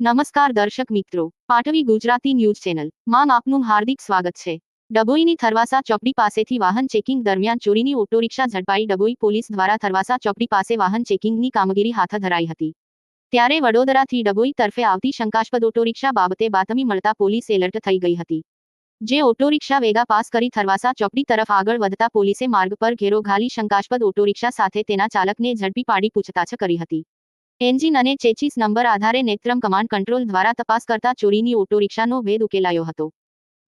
નમસ્કાર દર્શક મિત્રો, પાટવી ગુજરાતી ન્યૂઝ ચેનલ. માં આપનું હાર્દિક સ્વાગત છે. ડભોઈની થરવાસા ચોકડી પાસેથી વાહન ચેકિંગ દરમિયાન ચોરીની ઓટો રિક્ષા ઝડપાઈ ડભોઈ પોલીસ દ્વારા થરવાસા ચોકડી પાસે વાહન ચેકિંગની કામગીરી હાથ ધરાઈ હતી. ત્યારે વડોદરાથી ડભોઈ તરફે આવતી શંકાસ્પદ ઓટો રિક્ષા બાબતે બાતમી મળતા પોલીસ એલર્ટ થઈ ગઈ હતી. જે ઓટો રિક્ષા વેગા પાસ કરી થરવાસા ચોકડી તરફ આગળ વધતા પોલીસે માર્ગ પર ઘેરો ઘાલી શંકાસ્પદ ઓટો રિક્ષા સાથે તેના ચાલકને ઝડપી પાડી પૂછતાછ કરી હતી. એન્જિન અને ચેચીસ નંબર આધારે નેત્રમ કમાન્ડ કંટ્રોલ દ્વારા તપાસ કરતા ચોરીની ઓટો રિક્ષાનો ભેદ ઉકેલાયો હતો.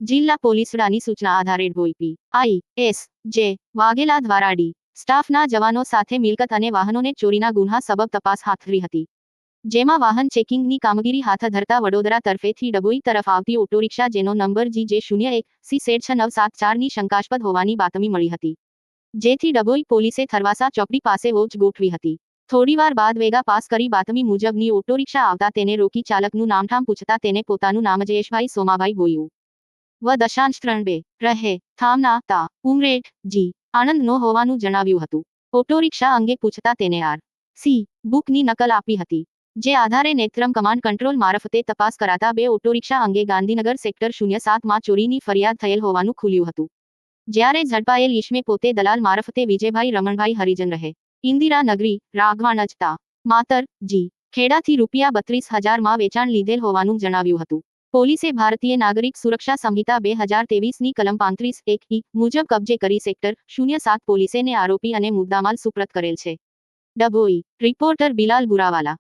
જિલ્લા પોલીસ વડાની સૂચના આધારે ડોઈપી આઈ, એસ, જે, વાઘેલા દ્વારા ડી, સ્ટાફના જવાનો સાથે મિલકત અને વાહનોને ચોરીના ગુન્હા સબબ તપાસ હાથ ધરી હતી. જેમાં વાહન ચેકિંગની કામગીરી હાથ ધરતા વડોદરા તરફેથી ડભોઈ તરફ આવતી ઓટો રિક્ષા જેનો નંબર જી જે શૂન્ય એક, સી સેટ છ નવ સાત ચારની શંકાસ્પદ હોવાની બાતમી મળી હતી. જેથી ડભોઈ પોલીસે થરવાસા ચોકડી પાસે વોચ ગોઠવી હતી. થોડીવાર બાદ વેગા પાસ કરી બાતમી મુજબની ઓટો આવતા તેને રોકી ચાલકનું નામઠામ પૂછતા તેને પોતાનું નામ જયેશભાઈ સોમાભાઈ બોલ્યું વ દશાંશ ત્રણ બે, રહે થામના તા ઉમરેઠ જી આનંદ નો હોવાનું જણાવ્યું હતું. ઓટો અંગે પૂછતા તેને આર, સી, બુકની નકલ આપી હતી. જે આધારે નેત્રમ કમાન્ડ કંટ્રોલ મારફતે તપાસ કરાતા બે ઓટો રિક્ષા અંગે ગાંધીનગર સેક્ટર શૂન્ય સાતમાં ચોરીની ફરિયાદ થયેલ હોવાનું ખુલ્યું હતું. જ્યારે ઝડપાયેલ ઈશ્મે પોતે દલાલ મારફતે વિજયભાઈ રમણભાઈ હરિજન રહે ઇન્દિરા નગરી રાઘવાણજતા માતર, જી. ખેડાથી રૂપિયા બત્રીસ હજારમાં વેચાણ લીધેલ હોવાનું જણાવ્યું હતું. પોલીસે ભારતીય નાગરિક સુરક્ષા સંહિતા બે હજાર તેવીસની કલમ પાંત્રીસ એક ઈ મુજબ કબજે કરી સેક્ટર શૂન્ય સાત પોલીસેને આરોપી અને મુદ્દામાલ સુપ્રત કરેલ છે. ડભોઈ. રિપોર્ટર બિલાલ બુરાવાલા.